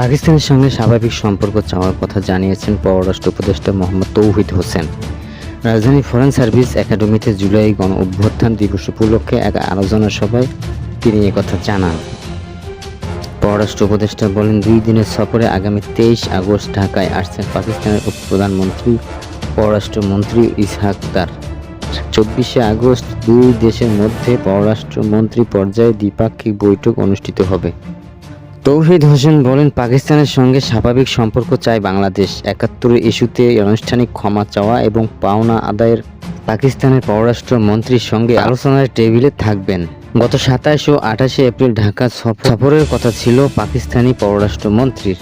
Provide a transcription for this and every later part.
পাকিস্তানের সঙ্গে স্বাভাবিক সম্পর্ক চাওয়ার কথা জানিয়েছেন পররাষ্ট্র উপদেষ্টা মোহাম্মদ তৌহিদ হোসেন। রাজধানী ফরেন সার্ভিস একাডেমিতে জুলাই গণ অভ্যুত্থান দিবস উপলক্ষে এক আলোচনা সভায় তিনি একথা জানান। পররাষ্ট্র উপদেষ্টা বলেন, দুই দিনের সফরে আগামী তেইশ আগস্ট ঢাকায় আসছেন পাকিস্তানের উপপ্রধানমন্ত্রী পররাষ্ট্রমন্ত্রী ইসহাক দার চব্বিশে আগস্ট দুই দেশের মধ্যে পররাষ্ট্রমন্ত্রী পর্যায়ে দ্বিপাক্ষিক বৈঠক অনুষ্ঠিত হবে। তৌহিদ হোসেন বলেন, পাকিস্তানের সঙ্গে স্বাভাবিক সম্পর্ক চায় বাংলাদেশ। একাত্তরের ইস্যুতে আনুষ্ঠানিক ক্ষমা চাওয়া এবং পাওনা আদায়ের পাকিস্তানের পররাষ্ট্র মন্ত্রীর সঙ্গে আলোচনার টেবিলে থাকবেন। গত সাতাশ ও আঠাশে এপ্রিল ঢাকা সফ- সফরের কথা ছিল পাকিস্তানি পররাষ্ট্র মন্ত্রীর।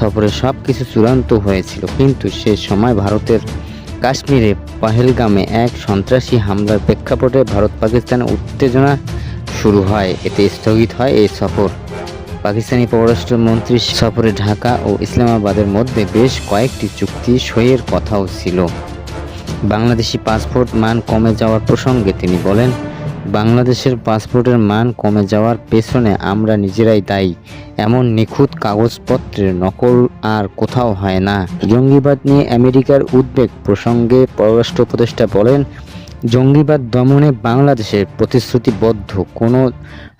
সফরে সব কিছু চূড়ান্ত হয়েছিল, কিন্তু সে সময় ভারতের কাশ্মীরে পাহেলগামে এক সন্ত্রাসী হামলার প্রেক্ষাপটে ভারত পাকিস্তান উত্তেজনা শুরু হয়। এতে স্থগিত হয় এই সফর। পাকিস্তানি পররাষ্ট্রমন্ত্রী সফরে ঢাকা ও ইসলামাবাদের মধ্যে বেশ কয়েকটি চুক্তি সইয়ের কথাও ছিল। বাংলাদেশি পাসপোর্ট মান কমে যাওয়ার প্রসঙ্গে তিনি বলেন, বাংলাদেশের পাসপোর্টের মান কমে যাওয়ার পেছনে আমরা নিজেরাই দায়ী। এমন নিখুঁত কাগজপত্রের নকল আর কোথাও হয় না। জঙ্গিবাদ নিয়ে আমেরিকার উদ্বেগ প্রসঙ্গে পররাষ্ট্র উপদেষ্টা বলেন জঙ্গিবাদ দমনে বাংলাদেশের প্রতিশ্রুতিবদ্ধ কোনো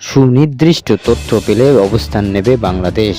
সুনির্দিষ্ট তথ্য পেলে অবস্থান নেবে বাংলাদেশ।